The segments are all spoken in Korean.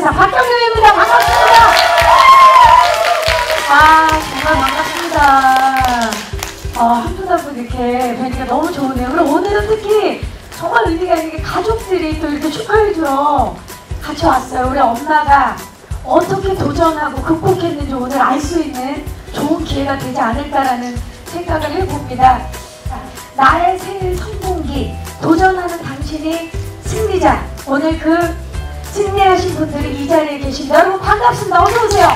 대상 박경림입니다. 반갑습니다. 아 정말 반갑습니다. 아, 한분 한분 이렇게 뵈니까 너무 좋으네요. 그리고 오늘은 특히 정말 의미가 있는 게 가족들이 또 이렇게 축하해 주러 같이 왔어요. 우리 엄마가 어떻게 도전하고 극복했는지 오늘 알 수 있는 좋은 기회가 되지 않을까라는 생각을 해봅니다. 자, 나의 생일 성공기 도전하는 당신이 승리자. 오늘 그 승리하신 분들이 이 자리에 계십니다. 여러분 반갑습니다. 어서 오세요.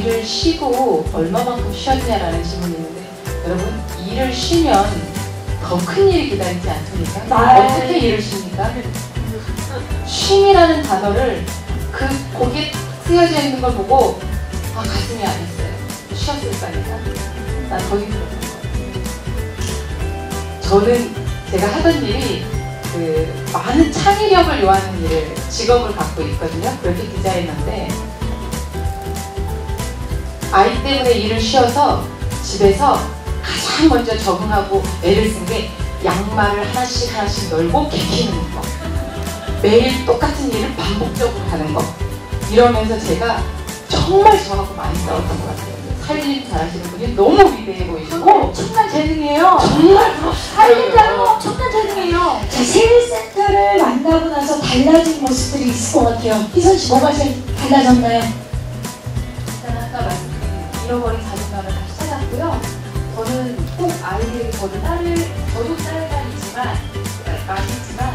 일을 쉬고 얼마만큼 쉬었냐라는 질문이 있는데 여러분 일을 쉬면 더 큰 일이 기다리지 않습니까? 네. 어떻게 일을 쉽니까? 쉼이라는 단어를 그 거기에 쓰여져 있는 걸 보고 아 가슴이 안 했어요. 쉬었을 거니까 난 거기 들었던 거예요. 저는 제가 하던 일이 그 많은 창의력을 요하는 일을 직업을 갖고 있거든요. 그렇게 디자이너인데 아이 때문에 일을 쉬어서 집에서 가장 먼저 적응하고 애를 쓴 게 양말을 하나씩 하나씩 널고 개키는 거. 매일 똑같은 일을 반복적으로 하는 거. 이러면서 제가 정말 저하고 많이 싸웠던 것 같아요. 살림 잘하시는 분이 너무 위대해 보이시고 엄청난 재능이에요. 정말 살림자는 자, 세일센터를 만나고 나서 달라진 모습들이 있을 것 같아요. 희선 씨 뭐가 제일 달라졌나요? 일단 아까 말씀드린 잃어버린 자존감을 다시 찾았고요. 저는 꼭 아이들에게 저도 딸을, 저도 딸이지만, 많이 있지만,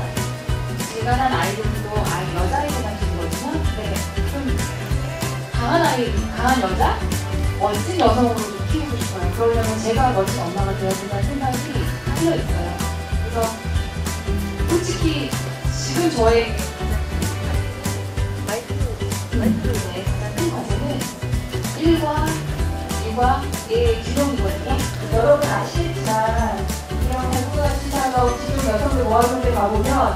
제가 난 아이들도 아이, 여자아이들 같은거든요. 근데 좀 강한 아이, 강한 여자? 멋진 여성으로 좀 키우고 싶어요. 그러려면 제가 멋진 엄마가 되어야 된다는 생각이 하여 있어요. 그래서 솔직히 지금 저의 마이크로의 가장 큰 과제는 일과 일과의 균형이거든요. 여러분 아시겠지만 이런 공부가 시작하고 지금 여성들 모아놓은 데 가보면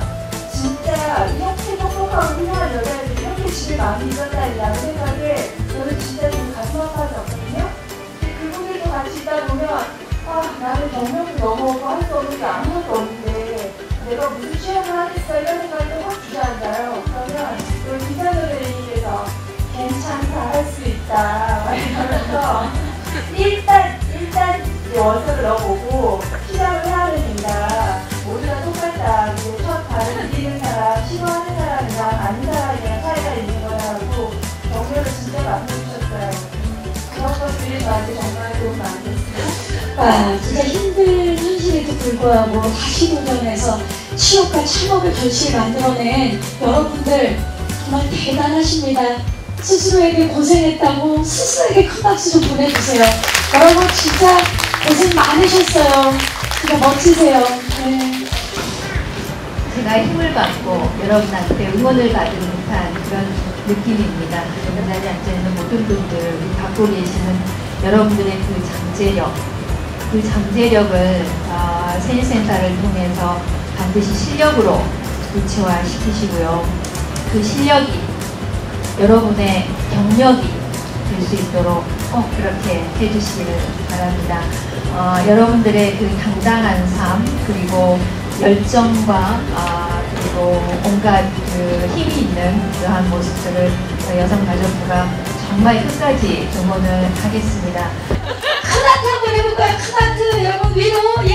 진짜 이렇게 똑똑하고 훌륭한 여자애들이 이렇게 집에 많이 있었다는 생각에 저는 진짜 좀 가슴 아파하지 않거든요. 근데 그분들도 같이 있다 보면 아 나는 경력도 넘어오고 할 수 없는 게 아무것도 없는데 내가 무슨 시험을 하겠어 이런 생각이 확 주저앉아요. 그러면 우리 기자들에게서 괜찮다 할 수 있다 막 이러면서 일단 일단 원서를 넣어보고 시작을 해야 됩니다. 모두가 똑같다. 그리고 첫 발을 디디는 사람, 싫어하는 사람이랑 아닌 사람이랑 차이가 있는 거라고 경력을 진짜 만들어주셨어요. 그런 것들이 저한테 정말 도움 많이. 아, 진짜 힘든 현실에도 불구하고 다시 도전해서 취업과 창업의 결실을 만들어낸 여러분들 정말 대단하십니다. 스스로에게 고생했다고 스스로에게 큰 박수 좀 보내주세요. 여러분 진짜 고생 많으셨어요. 진짜 멋지세요. 네. 제가 힘을 받고 여러분한테 응원을 받은 듯한 그런 느낌입니다. 이 자리에 앉아있는 모든 분들, 우리 갖고 계시는 여러분들의 그 잠재력, 그 잠재력을 어, 세일센터를 통해서 반드시 실력으로 구체화 시키시고요. 그 실력이 여러분의 경력이 될 수 있도록 꼭 그렇게 해주시기를 바랍니다. 어, 여러분들의 그 당당한 삶 그리고 열정과 아, 그리고 온갖 그 힘이 있는 그러한 모습들을 저희 여성 가족부가 정말 끝까지 응원을 하겠습니다. 한번 해볼까요? 큰 하트 여러분 위로 예